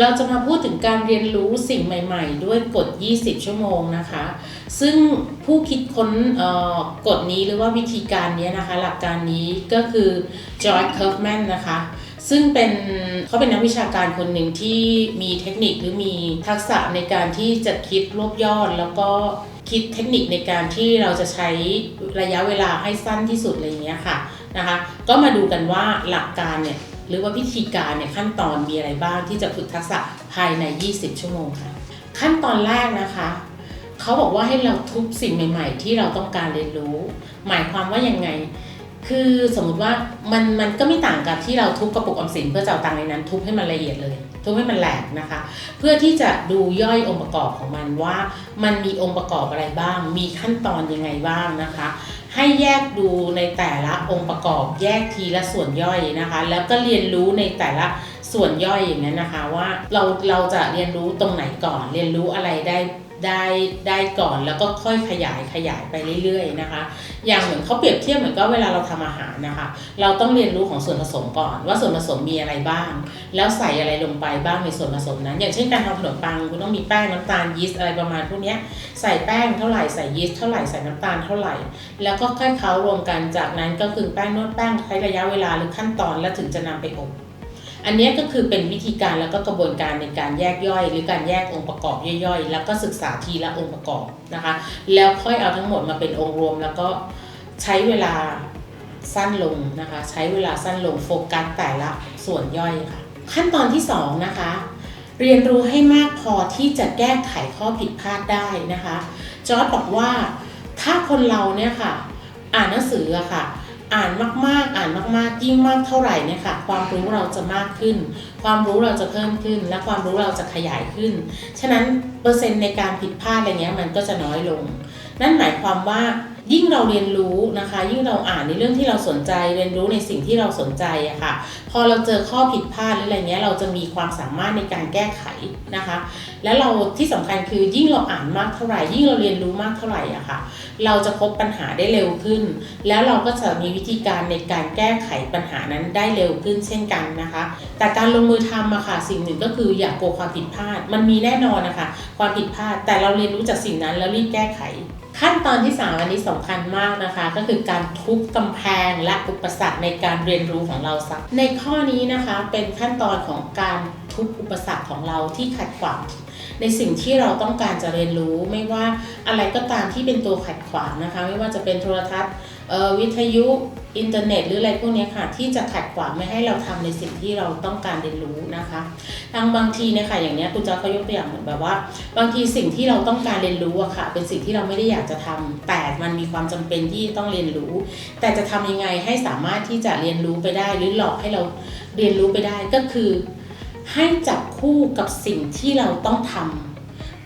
เราจะมาพูดถึงการเรียนรู้สิ่งใหม่ๆ ด้วยกฎ 20 ชั่วโมงนะคะ ซึ่งผู้คิดค้นกฎนี้หรือว่าวิธีการนี้นะคะ หลักการนี้ก็คือจอร์จเคิร์ฟแมนนะคะซึ่งเป็นเขาเป็นนักวิชาการคนหนึ่งที่มีเทคนิคหรือมีทักษะในการที่จะคิดรวบยอด แล้วก็คิดเทคนิคในการที่เราจะใช้ระยะเวลาให้สั้นที่สุดอะไรอย่างเงี้ยค่ะนะคะ ก็มาดูกันว่าหลักการเนี่ย หรือว่าวิธีการเนี่ยขั้นตอนมีอะไรบ้างที่จะฝึกทักษะภายใน 20 ชั่วโมงค่ะ ขั้นตอนแรกนะคะเขาบอกว่าให้เราทุบสิ่งใหม่ ๆ ที่เราต้องการเรียนรู้ หมายความว่ายังไง คือสมมติว่ามันมันก็ไม่ต่างกับที่เราทุบกระปุกออมสินเพื่อจะเอาตังค์ในนั้นทุบให้มันละเอียดเลย ทุบให้มันแหลกนะคะ เพื่อที่จะดูย่อยองค์ประกอบของมันว่า มันมีองค์ประกอบอะไรบ้าง มีขั้นตอนยังไงบ้างนะคะ ให้แยกดูในแต่ละองค์ประกอบ แยกทีละส่วนย่อยนะคะ แล้วก็เรียนรู้ในแต่ละส่วนย่อยอย่างนั้นนะคะ ว่าเราเราจะเรียนรู้ตรงไหนก่อน เรียนรู้อะไรได้ ได้ได้ก่อนแล้วก็ค่อยขยายขยายไปเรื่อยๆนะคะ อย่างเหมือนเขาเปรียบเทียบเหมือนก็เวลาเราทำอาหารนะคะ เราต้องเรียนรู้ของส่วนผสมก่อน ว่าส่วนผสมมีอะไรบ้าง แล้วใส่อะไรลงไปบ้างในส่วนผสมนั้น อย่างเช่นการทำขนมปังคุณต้องมีแป้งน้ำตาลยีสต์อะไรประมาณพวกนี้ใส่แป้งเท่าไหร่ใส่ยีสต์เท่าไหร่ใส่น้ำตาลเท่าไหร่ แล้วก็ค่อยเคล้ารวมกันจากนั้นก็คือแป้งนวดแป้งใช้ระยะเวลาหรือขั้นตอนแล้วถึงจะนำไปอบ อันนี้ก็คือเป็นวิธีการแล้วก็กระบวนการในการแยกย่อย หรือการแยกองค์ประกอบย่อยๆ แล้วก็ศึกษาทีละองค์ประกอบนะคะ แล้วค่อยเอาทั้งหมดมาเป็นองค์รวม แล้วก็ใช้เวลาสั้นลงนะคะ ใช้เวลาสั้นลงโฟกัสแต่ละส่วนย่อยค่ะ ขั้นตอนที่สองนะคะ เรียนรู้ให้มากพอที่จะแก้ไขข้อผิดพลาดได้นะคะจอร์ดบอกว่าถ้าคนเราเนี่ยค่ะ อ่านหนังสืออะค่ะ อ่านมาก อ่านมากๆยิ่งมากเท่าไหร่เนี่ยค่ะ ความรู้เราจะมากขึ้น ความรู้เราจะเพิ่มขึ้น และความรู้เราจะขยายขึ้น ฉะนั้นเปอร์เซ็นต์ในการผิดพลาดอะไรเงี้ยมันก็จะน้อยลง นั่นหมายความว่า ยิ่งเราเรียนรู้นะคะ ยิ่งเราอ่านในเรื่องที่เราสนใจเรียนรู้ในสิ่งที่เราสนใจอะค่ะ พอเราเจอข้อผิดพลาดหรืออะไรเงี้ยเราจะมีความสามารถในการแก้ไขนะคะ แล้วเราที่สำคัญคือยิ่งเราอ่านมากเท่าไหร่ ยิ่งเราเรียนรู้มากเท่าไหร่อะค่ะ เราจะพบปัญหาได้เร็วขึ้น แล้วเราก็จะมีวิธีการในการแก้ไขปัญหานั้นได้เร็วขึ้นเช่นกันนะคะ แต่การลงมือทำอะค่ะสิ่งหนึ่งก็คืออย่ากกลัวความผิดพลาด มันมีแน่นอนนะคะ ความผิดพลาดแต่เราเรียนรู้จากสิ่งนั้นแล้วรีบแก้ไข ขั้นตอนที่สามอันนี้สำคัญมากนะคะ ก็คือการทุบกำแพงและอุปสรรคในการเรียนรู้ของเราสักในข้อนี้นะคะเป็นขั้นตอนของการทุบอุปสรรคของเราที่ขัดขวางในสิ่งที่เราต้องการจะเรียนรู้ไม่ว่าอะไรก็ตามที่เป็นตัวขัดขวางนะคะ ไม่ว่าจะเป็นโทรทัศน์ วิทยุอินเทอร์เน็ตหรืออะไรพวกนี้ค่ะ ที่จะขัดขวางไม่ให้เราทำในสิ่งที่เราต้องการเรียนรู้นะคะทางบางทีเนี่ยค่ะอย่างเนี้ยคุณจอร์จเขายกตัวอย่างเหมือนแบบว่า บางทีสิ่งที่เราต้องการเรียนรู้อะค่ะ เป็นสิ่งที่เราไม่ได้อยากจะทำแต่มันมีความจำเป็นที่ต้องเรียนรู้ แต่จะทำยังไงให้สามารถที่จะเรียนรู้ไปได้ หรือหลอกให้เราเรียนรู้ไปได้ก็คือ ให้จับคู่กับสิ่งที่เราต้องทำ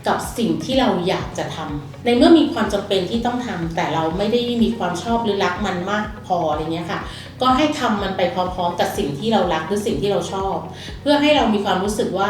กับสิ่งที่เราอยากจะทำในเมื่อมีความจำเป็นที่ต้องทำแต่เราไม่ได้มีความชอบหรือรักมันมากพออะไรเงี้ยค่ะ ก็ให้ทำมันไปพร้อมๆกับสิ่งที่เรารักหรือสิ่งที่เราชอบ เพื่อให้เรามีความรู้สึกว่า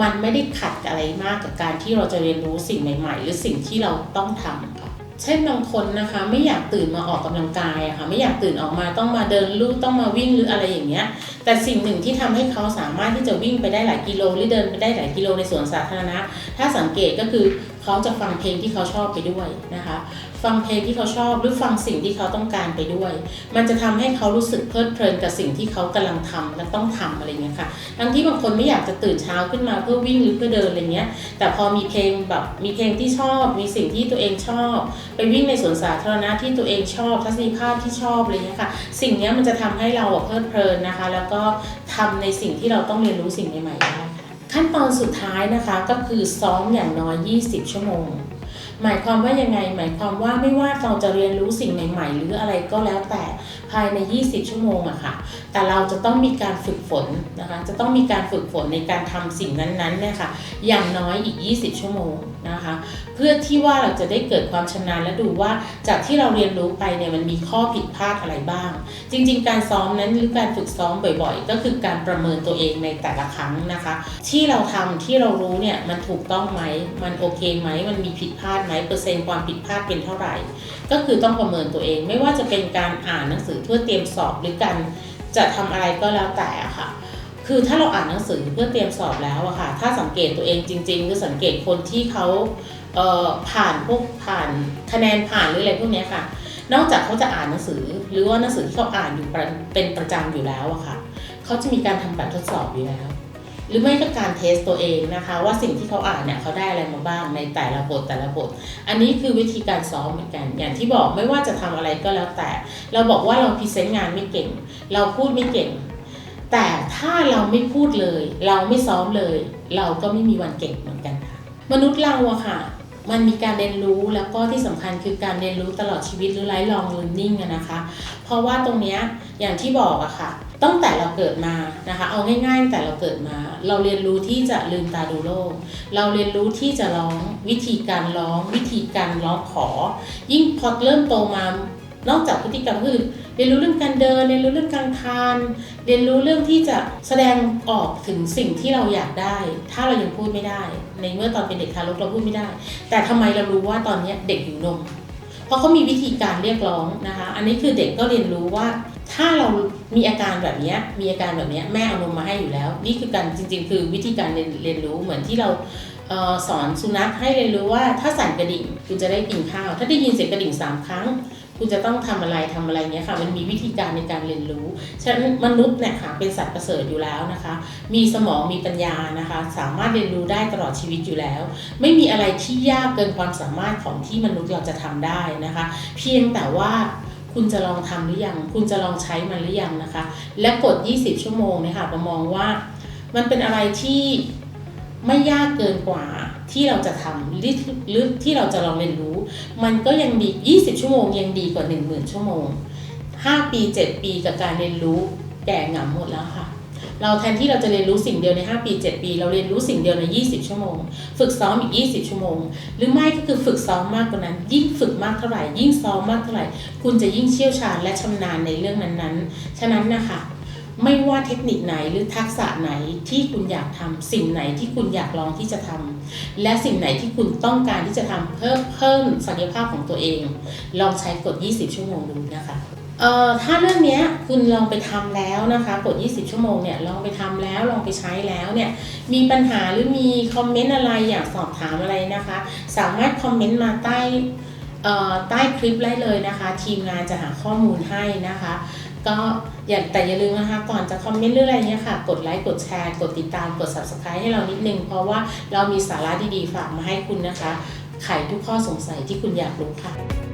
มันไม่ได้ขัดอะไรมากกับการที่เราจะเรียนรู้สิ่งใหม่ ๆ หรือสิ่งที่เราต้องทำค่ะ เช่นบางคนนะคะ ไม่อยากตื่นมาออกกำลังกายอะค่ะไม่อยากตื่นออกมาต้องมาเดินลู่ต้องมาวิ่งหรืออะไรอย่างเงี้ย แต่สิ่งหนึ่งที่ทำให้เขาสามารถที่จะวิ่งไปได้หลายกิโลหรือเดินไปได้หลายกิโลในสวนสาธารณะ ถ้าสังเกตก็คือ เขาจะฟังเพลงที่เขาชอบไปด้วยนะคะ ฟังเพลงที่เขาชอบหรือฟังสิ่งที่เขาต้องการไปด้วย มันจะทำให้เขารู้สึกเพลิดเพลินกับสิ่งที่เขากำลังทำและต้องทำอะไรเงี้ยค่ะทั้งที่บางคนไม่อยากจะตื่นเช้าขึ้นมาเพื่อวิ่งหรือเพื่อเดินอะไรเงี้ย แต่พอมีเพลงแบบมีเพลงที่ชอบ มีสิ่งที่ตัวเองชอบ ไปวิ่งในสวนสาธารณะที่ตัวเองชอบ ทัศนียภาพที่ชอบอะไรเงี้ยค่ะ สิ่งนี้มันจะทำให้เราเพลิดเพลินนะคะ แล้วก็ทำในสิ่งที่เราต้องเรียนรู้สิ่งใหม่ๆได้ ขั้นตอนสุดท้ายนะคะก็คือซ้อมอย่างน้อย 20 ชั่วโมง หมายความว่ายังไง หมายความว่าไม่ว่าเราจะเรียนรู้สิ่งใหม่ ๆ หรืออะไรก็แล้วแต่ภายใน 20 ชั่วโมงอะค่ะ แต่เราจะต้องมีการฝึกฝนนะคะ จะต้องมีการฝึกฝนในการทำสิ่งนั้นๆเนี่ยค่ะ อย่างน้อยอีก 20 ชั่วโมง นะคะ เพื่อที่ว่าเราจะได้เกิดความชำนาญและดูว่าจากที่เราเรียนรู้ไปเนี่ยมันมีข้อผิดพลาดอะไรบ้าง จริง ๆ การซ้อมนั้นหรือการฝึกซ้อมบ่อยๆ ก็คือการประเมินตัวเองในแต่ละครั้งนะคะ ที่เราทำที่เรารู้เนี่ยมันถูกต้องไหมมันโอเคไหมมันมีผิดพลาดไหมเปอร์เซ็นต์ความผิดพลาดเป็นเท่าไหร่ ก็คือต้องประเมินตัวเองไม่ว่าจะเป็นการอ่านหนังสือเพื่อเตรียมสอบหรือการจะทำอะไรก็แล้วแต่ะค่ะ คือถ้าเราอ่านหนังสือเพื่อเตรียมสอบแล้วอะค่ะ ถ้าสังเกตตัวเองจริงๆคือสังเกตคนที่เขาเผ่านพวกผ่านคะแนนผ่านหรืออะไรพวกเนี้ยค่ะ นอกจากเขาจะอ่านหนังสือ หรือว่าหนังสือที่เขาอ่านอยู่เป็นประจำอยู่แล้วอะค่ะเขาจะมีการทำแบบทดสอบอยู่แล้ว หรือไม่ก็การเทสตัวเองนะคะ ว่าสิ่งที่เขาอ่านเนี่ยเขาได้อะไรมาบ้างในแต่ละบทแต่ละบท อันนี้คือวิธีการซ้อมเหมือนกัน อย่างที่บอกไม่ว่าจะทำอะไรก็แล้วแต่ เราบอกว่าเราพรีเซนต์งานไม่เก่ง เราพูดไม่เก่ง แต่ถ้าเราไม่พูดเลย เราไม่ซ้อมเลย เราก็ไม่มีวันเก่งเหมือนกันค่ะมนุษย์เราอะค่ะ มันมีการเรียนรู้แล้วก็ที่สำคัญคือการเรียนรู้ตลอดชีวิตหรือไลฟ์ลองเรียนนิ่งนะคะ เพราะว่าตรงเนี้ยอย่างที่บอกอะค่ะตั้งแต่เราเกิดมานะคะ เอาง่ายๆแต่เราเกิดมา เราเรียนรู้ที่จะลืมตาดูโลก เราเรียนรู้ที่จะร้องวิธีการร้อง วิธีการร้องขอ ยิ่งพอเริ่มโตมา นอกจากพฤติกรรมก็คือเรียนรู้เรื่องการเดิน เรียนรู้เรื่องการทาน เรียนรู้เรื่องที่จะแสดงออกถึงสิ่งที่เราอยากได้ ถ้าเรายังพูดไม่ได้ ในเมื่อตอนเป็นเด็กทารกเราพูดไม่ได้ แต่ทำไมเรารู้ว่าตอนนี้เด็กหิวนมเพราะเขามีวิธีการเรียกร้องนะคะ อันนี้คือเด็กก็เรียนรู้ว่าถ้าเรามีอาการแบบนี้มีอาการแบบนี้แม่เอานมมาให้อยู่แล้ว นี่คือการจริง ๆ คือวิธีการเรียนเรียนรู้เหมือนที่เราเออสอนสุนัขให้เรียนรู้ว่าถ้าสั่นกระดิ่งคุณจะได้กินข้าว ถ้าได้ยินเสียงกระดิ่งสามครั้ง คุณจะต้องทำอะไรทำอะไรเนี้ยค่ะมันมีวิธีการในการเรียนรู้ ฉะนั้นมนุษย์เนี่ยค่ะเป็นสัตว์ประเสริฐอยู่แล้วนะคะ มีสมองมีปัญญานะคะ สามารถเรียนรู้ได้ตลอดชีวิตอยู่แล้ว ไม่มีอะไรที่ยากเกินความสามารถของที่มนุษย์เราจะทำได้นะคะ เพียงแต่ว่าคุณจะลองทำหรือยัง คุณจะลองใช้มันหรือยังนะคะ และกด 20 ชั่วโมงเนี่ยค่ะประมองว่า มันเป็นอะไรที่ไม่ยากเกินกว่า ที่เราจะทำหรือที่เราจะลองเรียนรู้ มันก็ยังดี 20 ชั่วโมงยังดีกว่า 10,000 ชั่วโมง 5 ปี 7 ปีกับการเรียนรู้แก่หงำหมดแล้วค่ะ เราแทนที่เราจะเรียนรู้สิ่งเดียวใน 5 ปี 7 ปี เราเรียนรู้สิ่งเดียวใน 20 ชั่วโมง ฝึกซ้อมอีก 20 ชั่วโมง หรือไม่ก็คือฝึกซ้อมมากกว่านั้น ยิ่งฝึกมากเท่าไหร่ ยิ่งซ้อมมากเท่าไหร่ คุณจะยิ่งเชี่ยวชาญและชำนาญในเรื่องนั้นๆ ฉะนั้นนะคะ ไม่ว่าเทคนิคไหนหรือทักษะไหนที่คุณอยากทำสิ่งไหนที่คุณอยากลองที่จะทำและสิ่งไหนที่คุณต้องการที่จะทำเพิ่มเพิ่มศักยภาพของตัวเอง ลองใช้กด 20 ชั่วโมงดูนะคะเอ่อถ้าเรื่องนี้คุณลองไปทำแล้วนะคะกด 20 ชั่วโมงเนี่ยลองไปทำแล้วลองไปใช้แล้วเนี่ยมีปัญหาหรือมีคอมเมนต์อะไรอยากสอบถามอะไรนะคะ สามารถคอมเมนต์มาใต้เอ่อใต้คลิปได้เลยนะคะ ทีมงานจะหาข้อมูลให้นะคะ ก็ อย่าแต่อย่าลืมนะคะก่อนจะคอมเมนต์หรืออะไรเงี้ยค่ะ กดไลค์กดแชร์กดติดตามกด subscribe ให้เรานิดนึง เพราะว่าเรามีสาระดีๆฝากมาให้คุณนะคะ ไขทุกข้อสงสัยที่คุณอยากรู้ค่ะ